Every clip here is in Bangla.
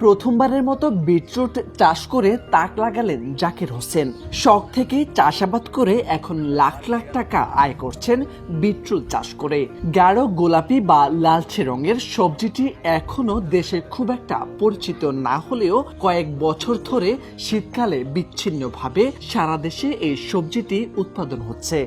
প্রথমবারের মতো বিটরুট চাষ করে তাক লাগালেন জাকির হোসেন। শখ থেকে চাষাবাদ করে এখন লাখ লাখ টাকা আয় করছেন বিটরুট চাষ করে। গাঢ় গোলাপি বা লালচে রঙের সবজিটি এখনও দেশে খুব একটা পরিচিত না হলেও কয়েক বছর ধরে শীতকালে বিচ্ছিন্নভাবে সারা দেশে এই সবজিটি উৎপাদন হচ্ছে।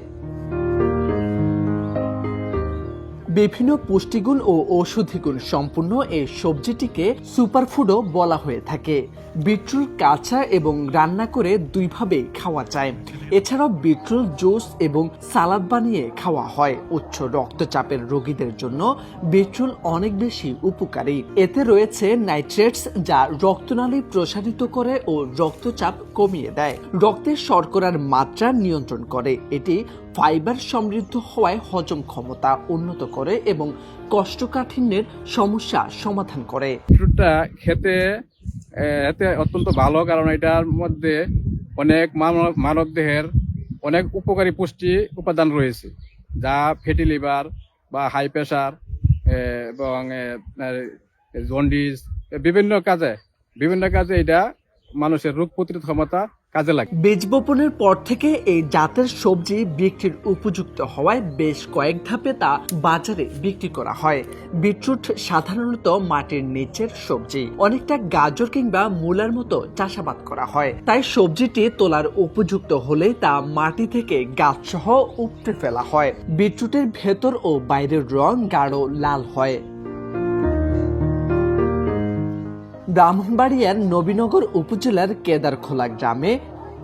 বিভিন্ন পুষ্টিগুণ ও ঔষধিগুণ সম্পূর্ণ এই সবজিটিকে সুপারফুডও বলা হয়ে থাকে। বিটরুট কাঁচা এবং রান্না করে দুইভাবে খাওয়া যায়। এছাড়াও বিটরুট জুস এবং সালাদ বানিয়ে খাওয়া হয়। উচ্চ রক্তচাপের রোগীদের জন্য বিটরুট অনেক বেশি উপকারী। এতে রয়েছে নাইট্রেটস যা রক্তনালী প্রসারিত করে ও রক্তচাপ কমিয়ে দেয়। রক্তের শর্করার মাত্রা নিয়ন্ত্রণ করে। এটি ফাইবার সমৃদ্ধ হওয়ায় হজম ক্ষমতা উন্নত করে এবং কষ্টকাঠিন্যের সমস্যা সমাধান করে। বিটরুটটা খেতে এতে অত্যন্ত ভালো, কারণ এটার মধ্যে অনেক মানব মানব দেহের অনেক উপকারী পুষ্টি উপাদান রয়েছে, যা ফ্যাটি লিভার বা হাই প্রেশার এবং জন্ডিস বিভিন্ন কাজে বিভিন্ন কাজে এটা মানুষের রোগ প্রতিরোধ ক্ষমতা কাজে লাগে। বীজ বপনের পর থেকে এই জাতের সবজি বিক্রির উপযুক্ত হওয়ায় বেশ কয়েক ধাপে তা বাজারে বিক্রি করা হয়। বিটরুট সাধারণত মাটির নিচের সবজি। অনেকটা গাজর কিংবা মূলার মতো চাষাবাদ করা হয়। তাই সবজিটি তোলার উপযুক্ত হলে তা মাটি থেকে গাছসহ উপড়ে ফেলা হয়। বিটরুটের ভেতর ও বাইরের রং গাঢ় লাল হয়। ব্রাহ্মণবাড়িয়ার নবীনগর উপজেলার কেদারখোলা গ্রামে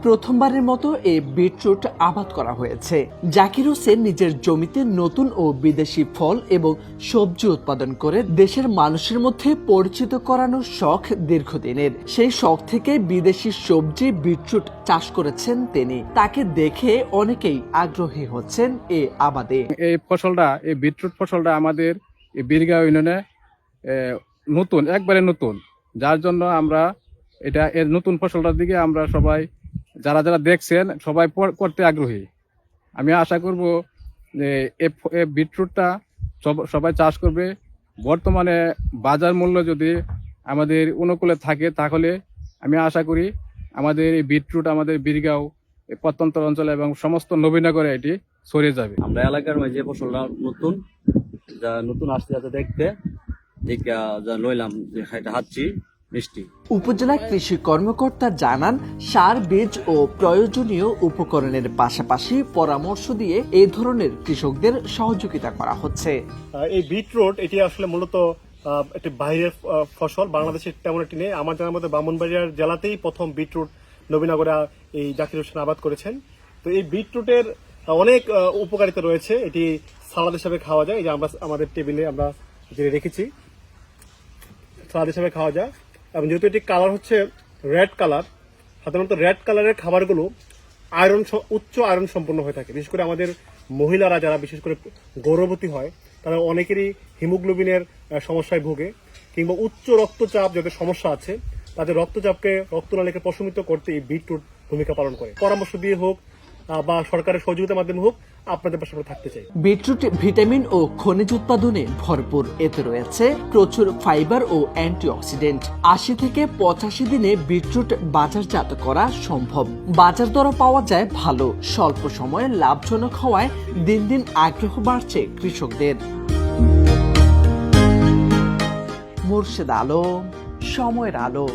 প্রথমবারের মতো এই বিটরুট আবাদ করা হয়েছে। জাকির হোসেন নিজের জমিতে নতুন ও বিদেশি ফল এবং সবজি উৎপাদন করে দেশের মানুষের মধ্যে পরিচিত করানোর শখ দীর্ঘদিনের। সেই শখ থেকে বিদেশি সবজি, বিটরুট চাষ করেছেন তিনি। তাকে দেখে অনেকেই আগ্রহী হচ্ছেন এ আবাদে। এই ফসলটা, এই বিটরুট ফসলটা আমাদের বীরগাঁও ইউনিয়নে নতুন, একবারে নতুন। যার জন্য আমরা এটা এর নতুন ফসলটার দিকে আমরা সবাই, যারা যারা দেখছেন, সবাই করতে আগ্রহী। আমি আশা করব যে এ বিটরুটটা সব- সবাই চাষ করবে। বর্তমানে বাজার মূল্য যদি আমাদের অনুকূলে থাকে, তাহলে আমি আশা করি আমাদের এই বিটরুট, আমাদের বীরগাঁও প্রত্যন্ত অঞ্চলে এবং সমস্ত নবীনগরে এটি ছড়িয়ে যাবে। আমরা এলাকার মাঝে ফসলটা নতুন, যা নতুন আসতে যাতে দেখতে। দেখে যা লইলাম যে এটা হাঁচছি মিষ্টি। উপজেলা কৃষি কর্মকর্তা জানান সার বীজ ও প্রয়োজনীয় উপকরণের পাশাপাশি পরামর্শ দিয়ে এই ধরনের কৃষকদের সহযোগিতা করা হচ্ছে। এই বিটরুট এটি আসলে মূলত একটি বাইরের ফসল বাংলাদেশে তেমন একটি নেই। আমার জানার মধ্যে ব্রাহ্মণবাড়িয়ার জেলাতেই প্রথম বিটরুট নবীনগরে এই জাকির হোসেন আবাদ করেছেন। তো এই বিটরুটের অনেক উপকারিতা রয়েছে। এটি সালাদ হিসাবে খাওয়া যায় এই যে আমরা আমাদের টেবিলে আমরা রেখেছি। সালাদ হিসাবে খাওয়া যায়। এবং যেহেতু এটি কালার হচ্ছে রেড কালার সাধারণত রেড কালারের খাবারগুলো আয়রন উচ্চ আয়রন সম্পন্ন হয়ে থাকে। বিশেষ করে আমাদের মহিলারা যারা বিশেষ করে গর্ভবতী হয়, তারা অনেকেরই হিমোগ্লোবিনের সমস্যায় ভোগে কিংবা উচ্চ রক্তচাপ যাদের সমস্যা আছে, তাদের রক্তচাপকে রক্তনালীকে প্রশমিত করতে এই বিটরুট ভূমিকা পালন করে। পরামর্শ দিয়ে হোক বা সরকারের সহযোগিতার মাধ্যমে হোক, আপনাদের পাশে আমরা থাকতে চাই। বিটরুট, ভিটামিন ও খনিজ উৎপাদনে ভরপুর। এতে রয়েছে প্রচুর ফাইবার ও অ্যান্টিঅক্সিডেন্ট। আশি থেকে পঁচাশি দিনে বিটরুট বাজারজাত করা সম্ভব। বাজার দরও পাওয়া যায় ভালো। স্বল্প সময়ে লাভজনক হওয়ায় দিন দিন আগ্রহ বাড়ছে কৃষকদের। মুর্শেদ আলো সময়ের আলো।